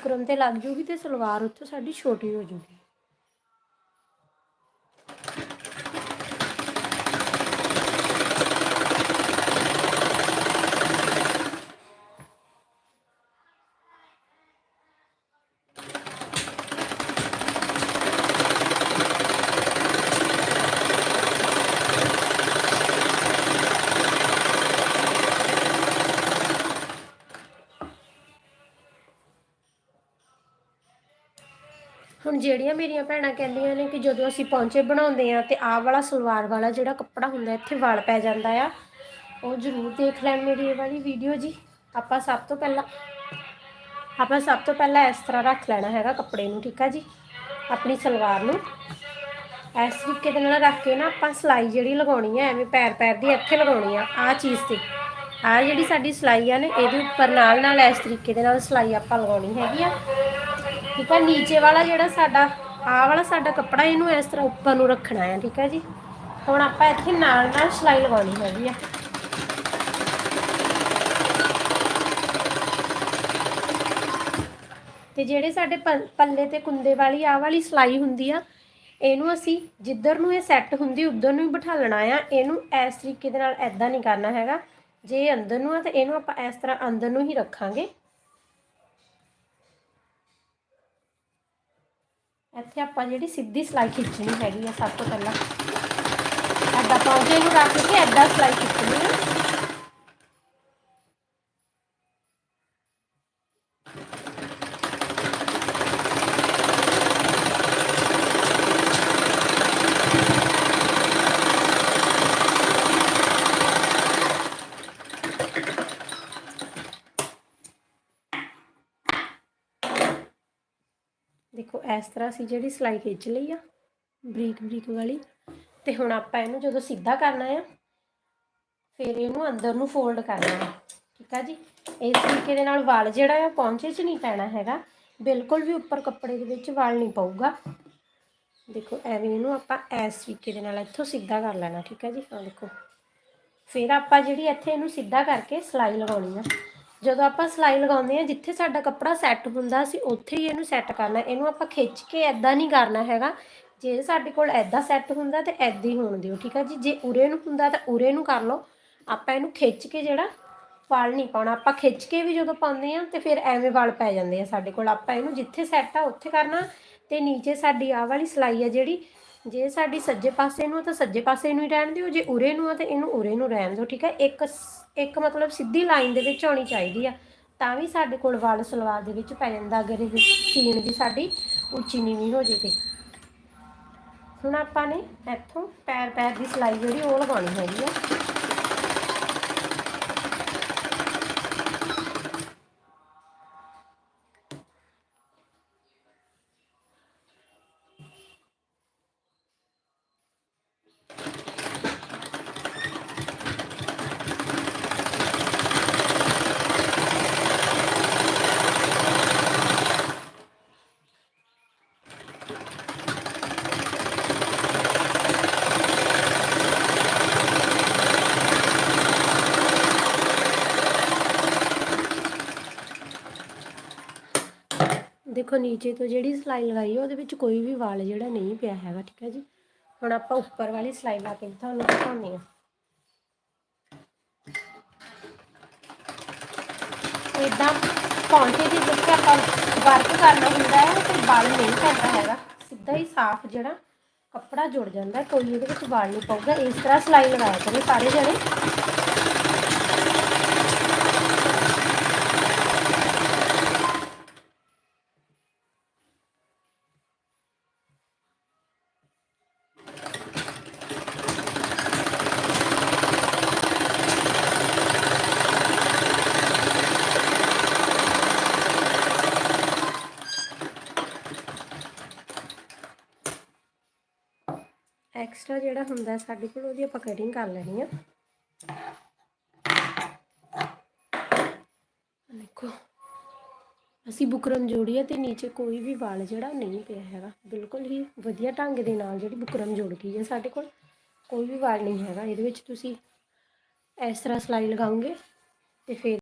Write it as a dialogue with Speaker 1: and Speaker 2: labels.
Speaker 1: Buckram ਤੇ ਲੱਗ ਜੂਗੀ ਤੇ ਸਲਵਾਰ ਉੱਥੋਂ ਸਾਡੀ ਛੋਟੀ ਹੋ ਜੂਗੀ। ਹੁਣ ਜਿਹੜੀਆਂ ਮੇਰੀਆਂ ਭੈਣਾਂ ਕਹਿੰਦੀਆਂ ਨੇ ਕਿ ਜਦੋਂ ਅਸੀਂ ਪੌਂਚੇ ਬਣਾਉਂਦੇ ਆ ਤੇ ਆਹ ਵਾਲਾ ਸਲਵਾਰ ਵਾਲਾ ਜਿਹੜਾ ਕੱਪੜਾ ਹੁੰਦਾ, ਇੱਥੇ ਵਲ ਪੈ ਜਾਂਦਾ ਆ, ਉਹ ਜ਼ਰੂਰ ਦੇਖ ਲੈਣ ਮੇਰੀ ਇਹ ਵਾਲੀ ਵੀਡੀਓ ਜੀ। ਆਪਾਂ ਸਭ ਤੋਂ ਪਹਿਲਾਂ, ਆਪਾਂ ਸਭ ਤੋਂ ਪਹਿਲਾਂ ਇਸ ਤਰ੍ਹਾਂ ਰੱਖ ਲੈਣਾ ਹੈਗਾ ਕੱਪੜੇ ਨੂੰ, ਠੀਕ ਆ ਜੀ? ਆਪਣੀ ਸਲਵਾਰ ਨੂੰ। ਇਸ ਤਰੀਕੇ ਦੇ ਨਾਲ ਰੱਖ ਕੇ ਨਾ ਆਪਾਂ ਸਲਾਈ ਜਿਹੜੀ ਲਗਾਉਣੀ ਹੈ ਐਵੇਂ ਪੈਰ ਪੈਰ ਦੀ ਇੱਥੇ ਲਗਾਉਣੀ ਆ, ਆਹ ਚੀਜ਼ ਤੇ। ਆਹ ਜਿਹੜੀ ਸਾਡੀ ਸਲਾਈ ਆ ਨੇ, ਇਹਦੇ ਉੱਪਰ ਨਾਲ ਨਾਲ ਇਸ ਤਰੀਕੇ ਦੇ ਨਾਲ ਸਲਾਈ ਆਪਾਂ ਲਗਾਉਣੀ ਹੈਗੀ ਆ। ਠੀਕ ਆ, ਨੀਚੇ ਵਾਲਾ ਜਿਹੜਾ ਸਾਡਾ ਆਹ ਵਾਲਾ ਸਾਡਾ ਕੱਪੜਾ, ਇਹਨੂੰ ਇਸ ਤਰ੍ਹਾਂ ਉੱਪਰ ਨੂੰ ਰੱਖਣਾ ਹੈ ਠੀਕ ਹੈ ਜੀ। ਹੁਣ ਆਪਾਂ ਇੱਥੇ ਨਾਲ ਨਾਲ ਸਲਾਈ ਲਗਾਉਣੀ ਹੈਗੀ ਆ। ਤੇ ਜਿਹੜੇ ਸਾਡੇ ਪਲ- ਪੱਲੇ ਤੇ ਕੁੰਦੇ ਵਾਲੀ ਆਹ ਵਾਲੀ ਸਲਾਈ ਹੁੰਦੀ ਆ, ਇਹਨੂੰ ਅਸੀਂ ਜਿੱਧਰ ਨੂੰ ਇਹ ਸੈੱਟ ਹੁੰਦੀ, ਉਧਰ ਨੂੰ ਹੀ ਬਿਠਾਲਣਾ ਆ। ਇਹਨੂੰ ਇਸ ਤਰੀਕੇ ਦੇ ਨਾਲ ਐਦਾਂ ਨਹੀਂ ਕਰਨਾ ਹੈਗਾ। ਜੇ ਇਹ ਅੰਦਰ ਨੂੰ ਆ, ਤਾਂ ਇਹਨੂੰ ਆਪਾਂ ਇਸ ਤਰ੍ਹਾਂ ਅੰਦਰ ਨੂੰ ਹੀ ਰੱਖਾਂਗੇ। ਇੱਥੇ ਆਪਾਂ ਜਿਹੜੀ ਸਿੱਧੀ ਸਲਾਈ ਖਿੱਚਣੀ ਹੈਗੀ ਆ ਸਭ ਤੋਂ ਪਹਿਲਾਂ। ਐਦਾਂ ਪੌਂਚੇ ਨੂੰ ਰੱਖ ਕੇ ਐਦਾਂ ਸਲਾਈ ਖਿੱਚਣੀ ਆ ਦੇਖੋ, ਇਸ ਤਰ੍ਹਾਂ ਅਸੀਂ ਜਿਹੜੀ ਸਲਾਈ ਖਿੱਚ ਲਈ ਆ, ਬਰੀਕ ਬਰੀਕ ਵਾਲੀ, ਤੇ ਹੁਣ ਆਪਾਂ ਇਹਨੂੰ ਜਦੋਂ ਸਿੱਧਾ ਕਰਨਾ ਆ, ਫਿਰ ਇਹਨੂੰ ਅੰਦਰ ਨੂੰ ਫੋਲਡ ਕਰਨਾ ਹੈ ਠੀਕ ਆ ਜੀ? ਇਸ ਤਰੀਕੇ ਦੇ ਨਾਲ ਵਾਲ ਜਿਹੜਾ ਆ, ਪੌਂਚੇ 'ਚ ਨਹੀਂ ਪੈਣਾ ਹੈਗਾ, ਬਿਲਕੁਲ ਵੀ ਉੱਪਰ ਕੱਪੜੇ ਦੇ ਵਿੱਚ ਵਾਲ ਨਹੀਂ ਪਊਗਾ। ਦੇਖੋ, ਐਵੇਂ ਇਹਨੂੰ ਆਪਾਂ ਇਸ ਤਰੀਕੇ ਦੇ ਨਾਲ ਇੱਥੋਂ ਸਿੱਧਾ ਕਰ ਲੈਣਾ, ਠੀਕ ਹੈ ਜੀ? ਆ ਦੇਖੋ। ਫਿਰ ਆਪਾਂ ਜਿਹੜੀ ਇੱਥੇ ਇਹਨੂੰ ਸਿੱਧਾ ਕਰਕੇ ਸਲਾਈ ਲਗਾਉਣੀ ਆ ਜਦੋਂ ਆਪਾਂ ਸਲਾਈ ਲਗਾਉਂਦੇ ਆ ਜਿੱਥੇ ਸਾਡਾ ਕੱਪੜਾ ਸੈੱਟ ਹੁੰਦਾ ਸੀ ਉੱਥੇ ਹੀ ਇਹਨੂੰ ਸੈੱਟ ਕਰਨਾ ਇਹਨੂੰ ਆਪਾਂ ਖਿੱਚ ਕੇ ਐਦਾਂ ਨਹੀਂ ਕਰਨਾ ਹੈਗਾ। ਜੇ ਸਾਡੇ ਕੋਲ ਐਦਾਂ ਸੈੱਟ ਹੁੰਦਾ ਤੇ ਐਦਾਂ ਹੀ ਹੋਣ ਦਿਓ, ਠੀਕ ਆ ਜੀ? ਜੇ ਉਰੇ ਨੂੰ ਹੁੰਦਾ ਤਾਂ ਉਰੇ ਨੂੰ ਕਰ ਲਓ। ਆਪਾਂ ਇਹਨੂੰ ਖਿੱਚ ਕੇ ਜਿਹੜਾ ਵਾਲ ਨਹੀਂ ਪਾਉਣਾ, ਆਪਾਂ ਖਿੱਚ ਕੇ ਵੀ ਜਦੋਂ ਪਾਉਂਦੇ ਆ ਤੇ ਫਿਰ ਐਵੇਂ ਵਾਲ ਪੈ ਜਾਂਦੇ ਆ ਸਾਡੇ ਕੋਲ। ਆਪਾਂ ਇਹਨੂੰ ਜਿੱਥੇ ਸੈੱਟ ਆ, ਉੱਥੇ ਕਰਨਾ ਤੇ ਨੀਚੇ ਸਾਡੀ ਆਹ ਵਾਲੀ ਸਲਾਈ ਆ ਜਿਹੜੀ ਜੇ ਸਾਡੀ ਸੱਜੇ ਪਾਸੇ ਨੂੰ ਆ ਤਾਂ ਸੱਜੇ ਪਾਸੇ ਨੂੰ ਹੀ ਰਹਿਣ ਦਿਓ, ਜੇ ਉਰੇ ਨੂੰ ਆ ਤਾਂ ਇਹਨੂੰ ਉਰੇ ਨੂੰ ਰਹਿਣ ਦਿਓ, ਠੀਕ ਹੈ? ਇੱਕ ਇੱਕ ਮਤਲਬ ਸਿੱਧੀ ਲਾਈਨ ਦੇ ਵਿੱਚ ਆਉਣੀ ਚਾਹੀਦੀ ਆ, ਤਾਂ ਵੀ ਸਾਡੇ ਕੋਲ ਵਾਲ ਸਲਵਾਰ ਦੇ ਵਿੱਚ ਪੈ ਜਾਂਦਾ ਅਗਰ ਇਹ ਸੀਨ ਵੀ ਸਾਡੀ ਉੱਚੀ ਨੀਵੀਂ ਹੋ ਜੇ ਤੇ। ਹੁਣ ਆਪਾਂ ਨੇ ਇੱਥੋਂ ਪੈਰ ਪੈਰ ਦੀ ਸਲਾਈ ਜਿਹੜੀ ਉਹ ਲਗਾਉਣੀ ਹੈਗੀ ਆ। ਦੇਖੋ ਨੀਚੇ ਤੋਂ ਜਿਹੜੀ ਸਲਾਈ ਲਗਾਈ ਹੈ ਉਹਦੇ ਵਿੱਚ ਕੋਈ ਵੀ ਵਾਲ ਜਿਹੜਾ ਨਹੀਂ ਪਿਆ ਹੈਗਾ, ਠੀਕ ਹੈ ਜੀ। ਹੁਣ ਆਪਾਂ ਉੱਪਰ ਵਾਲੀ ਸਲਾਈ ਲਾ ਕੇ ਤੁਹਾਨੂੰ ਦਿਖਾਉਂਦੇ ਹਾਂ। ਇਦਾਂ ਪੌਂਚੇ ਦੇ ਵਿੱਚ ਆਪਾਂ ਵਰਕ ਕਰਨਾ ਹੁੰਦਾ ਹੈ, ਤੇ ਵਾਲ ਨਹੀਂ ਪੈਂਦਾ ਹੈਗਾ। ਸਿੱਧਾ ਹੀ ਸਾਫ਼ ਜਿਹੜਾ ਕੱਪੜਾ ਜੁੜ ਜਾਂਦਾ ਕੋਈ ਇਹਦੇ ਵਿੱਚ ਵਾਲ ਨਹੀਂ ਪਊਗਾ। ਇਸ ਤਰ੍ਹਾਂ ਸਲਾਈ ਲਗਾਇਆ ਕਰੇ ਸਾਰੇ ਜਣੇ ਐਕਸਟਰਾ ਜਿਹੜਾ ਹੁੰਦਾ, ਸਾਡੇ ਕੋਲ ਉਹਦੀ ਆਪਾਂ ਕਟਿੰਗ ਕਰ ਲੈਣੀ ਆ। ਦੇਖੋ, ਅਸੀਂ ਬੁਕਰਮ ਜੋੜੀ ਹੈ ਤੇ ਨੀਚੇ ਕੋਈ ਵੀ ਵਾਲ ਜਿਹੜਾ ਨਹੀਂ ਪਿਆ ਹੈਗਾ। ਬਿਲਕੁਲ ਹੀ ਵਧੀਆ ਢੰਗ ਦੇ ਨਾਲ ਜਿਹੜੀ ਬੁਕਰਮ ਜੋੜ ਗਈ ਹੈ ਸਾਡੇ ਕੋਲ ਕੋਈ ਵੀ ਵਾਲ ਨਹੀਂ ਹੈਗਾ। ਇਹਦੇ ਵਿੱਚ ਤੁਸੀਂ ਇਸ ਤਰ੍ਹਾਂ ਸਲਾਈ ਲਗਾਓਗੇ ਤੇ ਫਿਰ